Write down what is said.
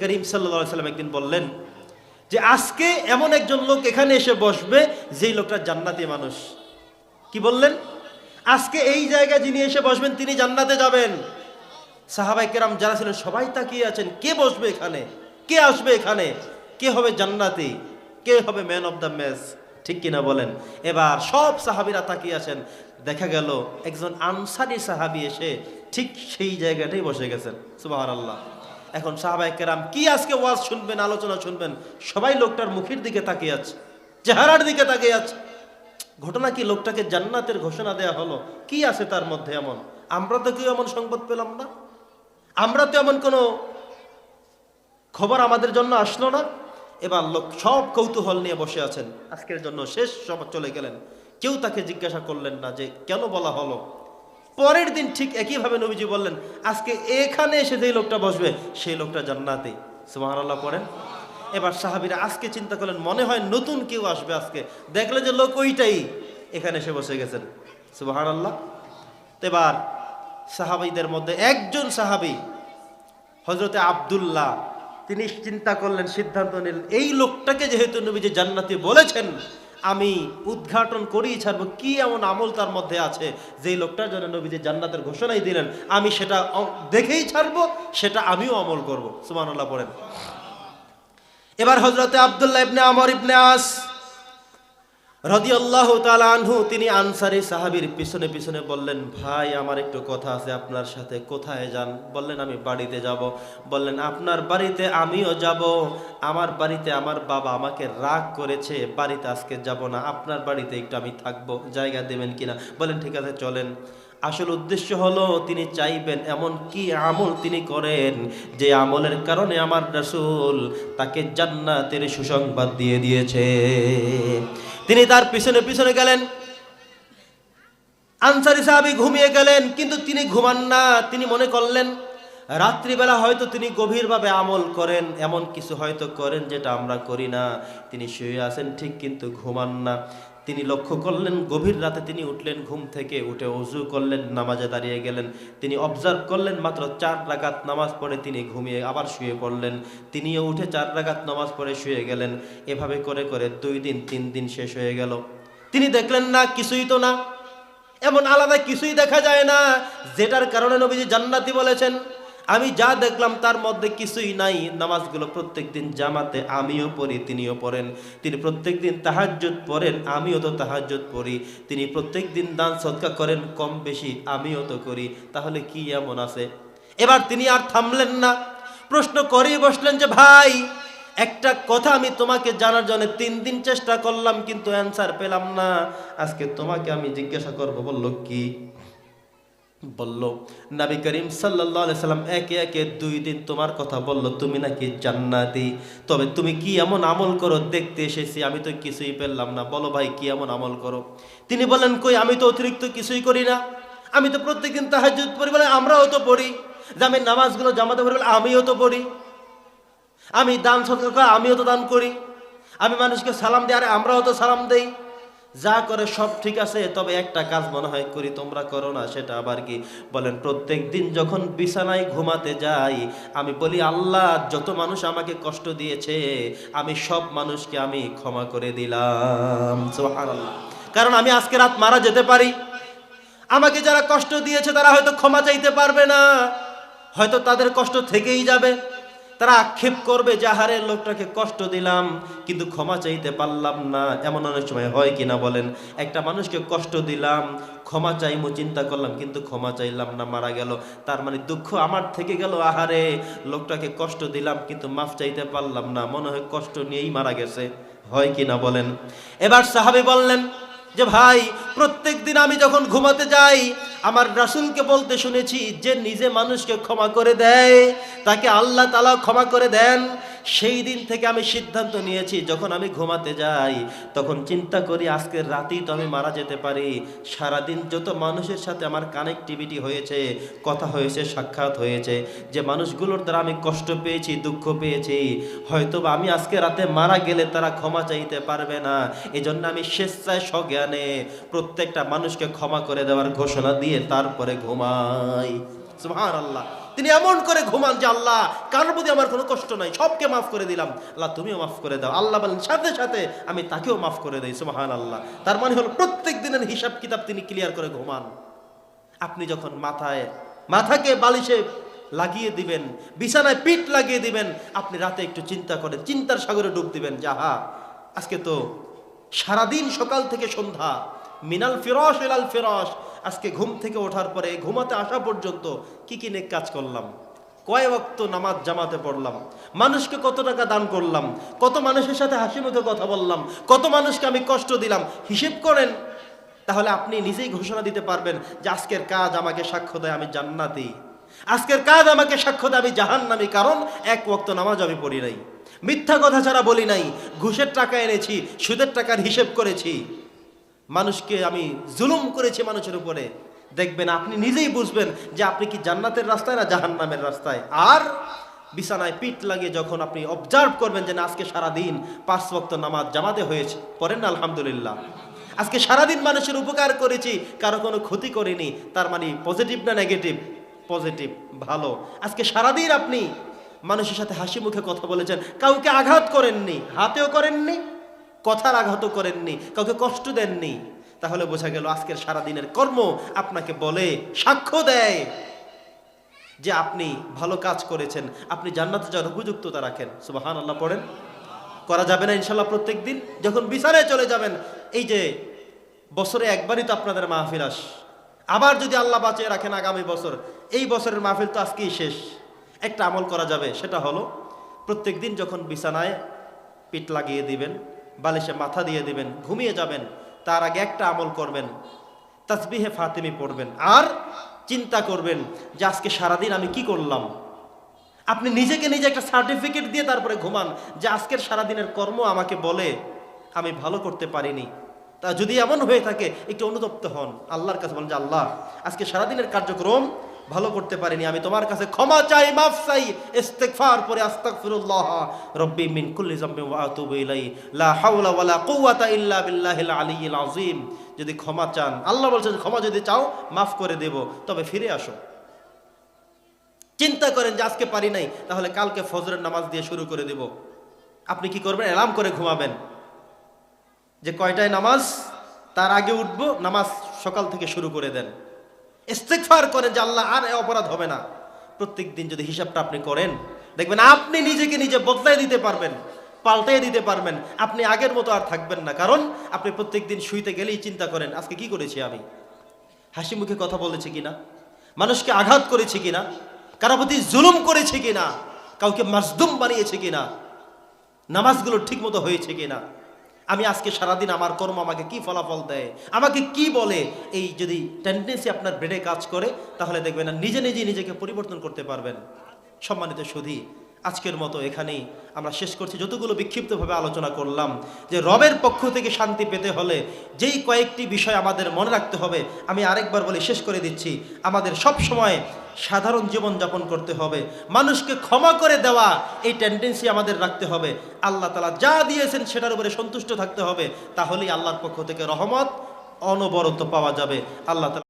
করিম সাল্লা সাল্লাম একদিন বললেন যে, আজকে এমন একজন লোক এখানে এসে বসবে যেই লোকটা জান্নাতি মানুষ। কি বললেন? আজকে এই জায়গায় যিনি এসে বসবেন, তিনি জান্নাতে যাবেন। সাহাবাই কেরাম যারা ছিলেন সবাই তাকিয়ে আছেন, কে বসবে এখানে? কে আসবে এখানে? কে হবে জান্নাতি? কে হবে ম্যান অফ দ্য ম্যাচ ঠিক কিনা বলেন? এবার সব সাহাবিরা তাকিয়ে আছেন। দেখা গেল, একজন আনসারি সাহাবি এসে ঠিক সেই জায়গাটাই বসে গেছেন। সুবাহ আল্লাহ এখন সাহাবাই কেরাম কি আজকে ওয়াজ শুনবেন, আলোচনা শুনবেন? সবাই লোকটার মুখের দিকে তাকিয়ে আছে, চেহারার দিকে তাকিয়ে আছে। ঘটনা কি? লোকটাকে জান্নাতের ঘোষণা দেয়া হলো। কি আছে তার মধ্যে এমন? আমরা তো কেউ এমন সংবাদ পেলাম না। আমরা তো এমন কোনো খবর আমাদের জন্য আসলো না। এবার লোক সব কৌতূহল নিয়ে বসে আছেন। আজকের জন্য শেষ সব চলে গেলেন। কেউ তাকে জিজ্ঞাসা করলেন না যে কেন বলা হলো? পরের দিন ঠিক একইভাবে নবীজি বললেন, আজকে এখানে এসে যেই লোকটা বসবে, সেই লোকটা জান্নাতে। সুবহানাল্লাহ পড়েন। এবার সাহাবীরা আজকে চিন্তা করলেন, মনে হয় নতুন কেউ আসবে আজকে। দেখলে যে লোক ওইটাই, এখানে এসে বসে গেছেন। সুবহানাল্লাহ। তো এবার সাহাবিদের মধ্যে একজন সাহাবী হজরতে আব্দুল্লাহ, তিনি চিন্তা করলেন, সিদ্ধান্ত নিলেন, এই লোকটাকে যেহেতু নবীজি জান্নাতি বলেছেন আমি উদ্ঘাটন করেই ছাড়বো, কি এমন আমল তার মধ্যে আছে? যে লোকটার জন্য নবীজি জান্নাতের ঘোষণাই দিলেন, আমি সেটা দেখেই ছাড়বো, সেটা আমিও আমল করব। আল্লাহ পড়েন। এবার হজরতে আবদুল্লাহ ইবনে আমর ইবনে আস রদিয়াল্লাহ তাআলা আনহু, তিনি আনসারি সাহাবীর পিছনে পিছনে বললেন, ভাই, আমার একটু কথা আছে, আপনার সাথে কোথায় যান? বললেন, আমি বাড়িতে যাব। বললেন, আপনার বাড়িতে আমিও যাব। আমার বাড়িতে আমার বাবা আমাকে রাগ করেছে, বাড়িতে আজকে যাব না, আপনার বাড়িতে একটু আমি থাকব, জায়গা দেবেন কিনা? বলেন ঠিক আছে, চলেন। আসল উদ্দেশ্য হলো, তিনি চাইবেন এমন কি আমল তিনি করেন, যে আমলের কারণে আমার রাসূল তাকে জান্নাতের সুসংবাদ দিয়ে দিয়েছে। তিনি তার পিছনে পিছনে গেলেন। আনসারি সাহাবি ঘুমিয়ে গেলেন, কিন্তু তিনি ঘুমান না, তিনি মনে করলেন, রাত্রিবেলা হয়তো তিনি গভীরভাবে আমল করেন, এমন কিছু হয়তো করেন যেটা আমরা করি না। তিনি শুয়ে আছেন, ঠিক কিন্তু ঘুমান না। তিনি লক্ষ্য করলেন, গভীর রাতে তিনি উঠলেন, ঘুম থেকে উঠে অজু করলেন, নামাজে দাঁড়িয়ে গেলেন। তিনি অবজার্ভ করলেন, মাত্র চার রাকাত নামাজ পড়ে তিনি ঘুমিয়ে আবার শুয়ে পড়লেন। তিনিও উঠে চার রাকাত নামাজ পড়ে শুয়ে গেলেন। এভাবে করে করে দুই দিন, তিন দিন শেষ হয়ে গেল। তিনি দেখলেন না, কিছুই তো না। এমন আলাদা কিছুই দেখা যায় না, যেটার কারণে নবীজি জান্নাতি বলেছেন। আমি যা দেখলাম তার মধ্যে কিছুই নাই। নামাজগুলো প্রত্যেক দিন জামাতে আমিও পড়ি, তিনিও পড়েন। তিনি প্রত্যেক দিন পড়েন, আমিও তো তাহাজ্জুদ পড়ি। তিনি প্রত্যেক দিন দান সৎকা করেন, কম বেশি আমিও তো করি। তাহলে কি এমন আছে? এবার তিনি আর থামলেন না। প্রশ্ন করেই বসলেন যে, ভাই, একটা কথা আমি তোমাকে জানার জন্য তিন দিন চেষ্টা করলাম, কিন্তু অ্যান্সার পেলাম না। আজকে তোমাকে আমি জিজ্ঞাসা করব, বলল কি? বলল, নবী করিম আলাইহি সাল্লাম একে একে দুই দিন তোমার কথা বলল, তুমি নাকি জান্নাতি? তবে তুমি কি এমন আমল করো? দেখতে এসেছি, আমি তো কিছুই পেলাম না। বলো ভাই, কি এমন আমল করো? তিনি বলেন কই, আমি তো অতিরিক্ত কিছুই করি না। আমি তো প্রত্যেকদিন তাহাজ্জুদ পড়ি বলে আমরাও তো পড়ি। যে আমি নামাজগুলো জামাতে পড়ি বলে আমিও তো পড়ি। আমি দান সৎকার আমিও তো দান করি। আমি মানুষকে সালাম দিই, আরে আমরাও তো সালাম দেই। যা করে সব ঠিক আছে, তবে একটা কাজ মনে হয় করি, তোমরা করো না, সেটা আবার কি? বলেন, প্রত্যেক দিন যখন বিছানায় ঘুমাতে যাই, আমি বলি, আল্লাহ, যত মানুষ আমাকে কষ্ট দিয়েছে, আমি সব মানুষকে আমি ক্ষমা করে দিলাম। কারণ আমি আজকে রাত মারা যেতে পারি। আমাকে যারা কষ্ট দিয়েছে, তারা হয়তো ক্ষমা চাইতে পারবে না। হয়তো তাদের কষ্ট থেকেই যাবে। তারা আক্ষেপ করবে যে আহারের লোকটাকে কষ্ট দিলাম, কিন্তু ক্ষমা চাইতে পারলাম না। এমন অনেক সময় হয় কিনা বলেন? একটা মানুষকে কষ্ট দিলাম, ক্ষমা চাইমো, চিন্তা করলাম, কিন্তু ক্ষমা চাইলাম না, মারা গেল। তার মানে দুঃখ আমার থেকে গেল, আহারে, লোকটাকে কষ্ট দিলাম, কিন্তু মাফ চাইতে পারলাম না। মনে হয় কষ্ট নিয়েই মারা গেছে। হয় কিনা বলেন? এবার সাহাবি বললেন যে, ভাই প্রত্যেক দিন আমি যখন ঘুমাতে যাই আমার রাসুলকে বলতে শুনেছি, যে নিজে মানুষকে ক্ষমা করে দেয়, তাকে আল্লাহ তালা ক্ষমা করে দেন। সেই দিন থেকে আমি সিদ্ধান্ত নিয়েছি, যখন আমি ঘুমাতে যাই, তখন চিন্তা করি আজকের রাতেই তো আমি মারা যেতে পারি। সারাদিন যত মানুষের সাথে আমার কানেক্টিভিটি হয়েছে, কথা হয়েছে, সাক্ষাৎ হয়েছে, যে মানুষগুলোর দ্বারা আমি কষ্ট পেয়েছি, দুঃখ পেয়েছি হয়তো আমি আজকে রাতে মারা গেলে তারা ক্ষমা চাইতে পারবে না। এজন্য আমি স্বেচ্ছায় সজ্ঞানে প্রত্যেকটা মানুষকে ক্ষমা করে দেওয়ার ঘোষণা দিয়ে তারপরে ঘুমাই। সুবহানাল্লাহ। তিনি এমন করে ঘুমান যে আল্লাহ কার প্রতি আমার কোনো কষ্ট নাই, সবকে মাফ করে দিলাম। আল্লাহ, তুমিও মাফ করে দাও। আল্লাহ বলেন, সাথে সাথে আমি তাকেও মাফ করে দিই সুমাহান আল্লাহ তার মানে হলো, প্রত্যেক দিনের হিসাব কিতাব তিনি ক্লিয়ার করে ঘুমান। আপনি যখন মাথায়, মাথাকে বালিশে লাগিয়ে দিবেন, বিছানায় পিঠ লাগিয়ে দিবেন, আপনি রাতে একটু চিন্তা করেন, চিন্তার সাগরে ডুব দিবেন যাহা আজকে তো সারাদিন সকাল থেকে সন্ধ্যা। মিনাল ফিরস এলাল ফিরস আজকে ঘুম থেকে ওঠার পরে, ঘুমাতে আসা পর্যন্ত কি কি নেক কাজ করলাম? কয় ওয়াক্ত নামাজ জামাতে পড়লাম? মানুষকে কত টাকা দান করলাম? কত মানুষের সাথে হাসি মুখে কথা বললাম? কত মানুষকে আমি কষ্ট দিলাম? হিসেব করেন। তাহলে আপনি নিজেই ঘোষণা দিতে পারবেন যে আজকের কাজ আমাকে সাক্ষ্য দেয়, আমি জান্নাতি। আজকের কাজ আমাকে সাক্ষ্য দেয়, আমি জাহান্নামি, কারণ এক ওয়াক্ত নামাজ আমি পড়ি নাই। মিথ্যা কথা ছাড়া বলি নাই। ঘুষের টাকা এনেছি, সুদের টাকার হিসেব করেছি। মানুষকে আমি জুলুম করেছি মানুষের উপরে। দেখবেন আপনি নিজেই বুঝবেন যে আপনি কি জান্নাতের রাস্তায় না জাহান্নামের রাস্তায়। আর বিছানায় পিঠ লাগিয়ে যখন আপনি অবজার্ভ করবেন যে না, আজকে সারাদিন পাঁচ ওয়াক্ত নামাজ জামাতে হয়েছে, পড়েন না, আলহামদুলিল্লাহ। আজকে সারাদিন মানুষের উপকার করেছি, কারও কোনো ক্ষতি করিনি, তার মানে পজিটিভ না নেগেটিভ পজিটিভ ভালো। আজকে সারাদিন আপনি মানুষের সাথে হাসি মুখে কথা বলেছেন, কাউকে আঘাত করেননি, হাতেও করেননি কথার আঘাত করেননি, কাউকে কষ্ট দেননি। তাহলে বোঝা গেল আজকের সারাদিনের কর্ম আপনাকে বলে সাক্ষ্য দেয় যে আপনি ভালো কাজ করেছেন, আপনি জান্নাতে যাওয়ার উপযুক্ততা রাখেন। সুবাহান আল্লাহ পড়েন। করা যাবে না ইনশাল্লাহ প্রত্যেক দিন। যখন বিছানায় চলে যাবেন, এই যে বছরে একবারই তো আপনাদের মাহফিল আস। আবার যদি আল্লাহ বাঁচিয়ে রাখেন আগামী বছর, এই বছরের মাহফিল তো আজকেই শেষ। একটা আমল করা যাবে, সেটা হলো প্রত্যেক দিন যখন বিছানায় পিঠ লাগিয়ে দিবেন বালিশে মাথা দিয়ে দিবেন, ঘুমিয়ে যাবেন, তার আগে একটা আমল করবেন, তাসবিহে ফাতিমি পড়বেন। আর চিন্তা করবেন যে আজকে সারাদিন আমি কি করলাম? আপনি নিজেকে নিজে একটা সার্টিফিকেট দিয়ে তারপরে ঘুমান যে আজকের সারাদিনের কর্ম আমাকে বলে, আমি ভালো করতে পারিনি। তা যদি এমন হয়ে থাকে, একটু অনুতপ্ত হন। আল্লাহর কাছে বলেন যে, আল্লাহ, আজকে সারাদিনের কার্যক্রম ভালো করতে পারিনি, আমি তোমার কাছে ক্ষমা চাই, মাফ চাই, ইস্তেগফার পরে আস্তাগফিরুল্লাহ। রব্বি মিন কুল্লি যামবি ওয়া আতুবু ইলাই লা হাওলা ওয়ালা কুওয়াতা ইল্লা বিল্লাহিল আলিয়্যিল আযীম। যদি ক্ষমা চান, আল্লাহ বলছেন, ক্ষমা যদি চাও, মাফ করে দেব, তবে ফিরে আসো। চিন্তা করেন যে আজকে পারি নাই, তাহলে কালকে ফজরের নামাজ দিয়ে শুরু করে দেব। আপনি কি করবেন? অ্যালার্ম করে ঘুমাবেন। যে কয়টায় নামাজ? তার আগে উঠবো, নামাজ সকাল থেকে শুরু করে দেন। ইস্তেকফার করেন যে আল্লাহ আর অপরাধ হবে না। প্রত্যেক দিন যদি হিসাবটা আপনি করেন, দেখবেন আপনি নিজেকে নিজে বদলাই দিতে পারবেন পাল্টাই দিতে পারবেন। আপনি আগের মতো আর থাকবেন না। কারণ আপনি প্রত্যেক দিন শুইতে গেলেই চিন্তা করেন, আজকে কি করেছি আমি? হাসি মুখে কথা বলেছি কিনা? মানুষকে আঘাত করেছি কিনা? কারও প্রতি জুলুম করেছে কিনা? কাউকে মাজদুম বানিয়েছে কিনা? নামাজগুলো ঠিক মতো হয়েছে কিনা? আমি আজকে সারাদিন আমার কর্ম আমাকে কি ফলাফল দেয়? আমাকে কি বলে? এই যদি টেন্ডেন্সি আপনার ব্রেনে কাজ করে, তাহলে দেখবেন নিজে নিজে নিজেকে পরিবর্তন করতে পারবেন। সম্মানিত সুধী আজকের মতো এখানেই আমরা শেষ করছি। যতগুলো বিক্ষিপ্তভাবে আলোচনা করলাম, যে রবের পক্ষ থেকে শান্তি পেতে হলে যেই কয়েকটি বিষয় আমাদের মনে রাখতে হবে, আমি আরেকবার বলে শেষ করে দিচ্ছি। আমাদের সব সময় সাধারণ জীবন যাপন করতে হবে। মানুষকে ক্ষমা করে দেওয়া, এই টেন্ডেন্সি আমাদের রাখতে হবে। আল্লাহ তালা যা দিয়েছেন সেটার উপরে সন্তুষ্ট থাকতে হবে। তাহলেই আল্লাহর পক্ষ থেকে রহমত, অনবরত পাওয়া যাবে। আল্লাহ তালা